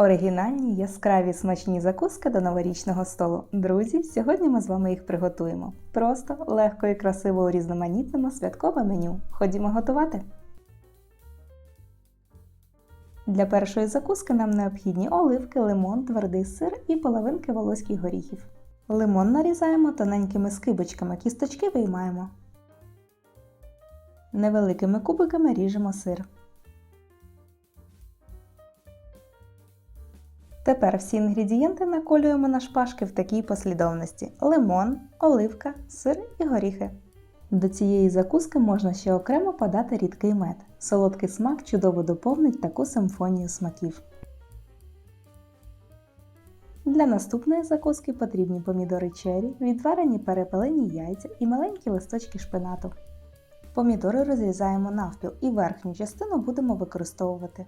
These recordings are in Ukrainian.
Оригінальні, яскраві смачні закуски до новорічного столу. Друзі, сьогодні ми з вами їх приготуємо. Просто, легко і красиво урізноманітнимо святкове меню. Ходімо готувати. Для першої закуски нам необхідні оливки, лимон, твердий сир і половинки волоських горіхів. Лимон нарізаємо тоненькими скибочками, кісточки виймаємо. Невеликими кубиками ріжемо сир. Тепер всі інгредієнти наколюємо на шпажки в такій послідовності: лимон, оливка, сир і горіхи. До цієї закуски можна ще окремо подати рідкий мед. Солодкий смак чудово доповнить таку симфонію смаків. Для наступної закуски потрібні помідори чері, відварені перепелені яйця і маленькі листочки шпинату. Помідори розрізаємо навпіл і верхню частину будемо використовувати.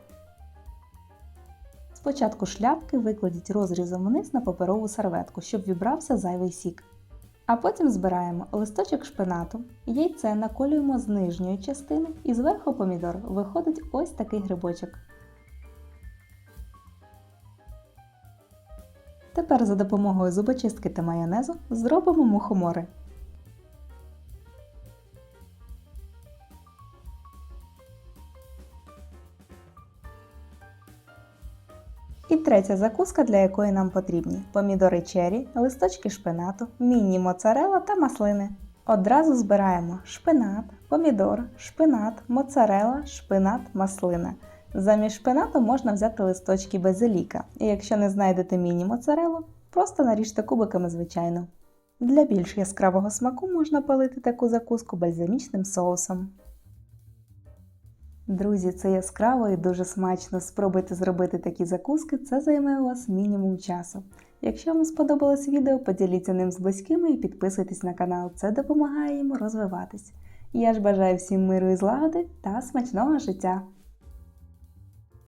Спочатку шляпки викладіть розрізом вниз на паперову серветку, щоб вібрався зайвий сік. А потім збираємо листочок шпинату, яйце наколюємо з нижньої частини і зверху помідор виходить ось такий грибочок. Тепер за допомогою зубочистки та майонезу зробимо мухомори. І третя закуска, для якої нам потрібні помідори чері, листочки шпинату, міні моцарела та маслини. Одразу збираємо шпинат, помідор, шпинат, моцарела, шпинат, маслина. Замість шпинату можна взяти листочки базиліка, і якщо не знайдете міні моцарелу, просто наріжте кубиками звичайно. Для більш яскравого смаку можна полити таку закуску бальзамічним соусом. Друзі, це яскраво і дуже смачно. Спробуйте зробити такі закуски, це займе у вас мінімум часу. Якщо вам сподобалось відео, поділіться ним з близькими і підписуйтесь на канал, це допомагає йому розвиватись. Я ж бажаю всім миру і злагоди та смачного життя!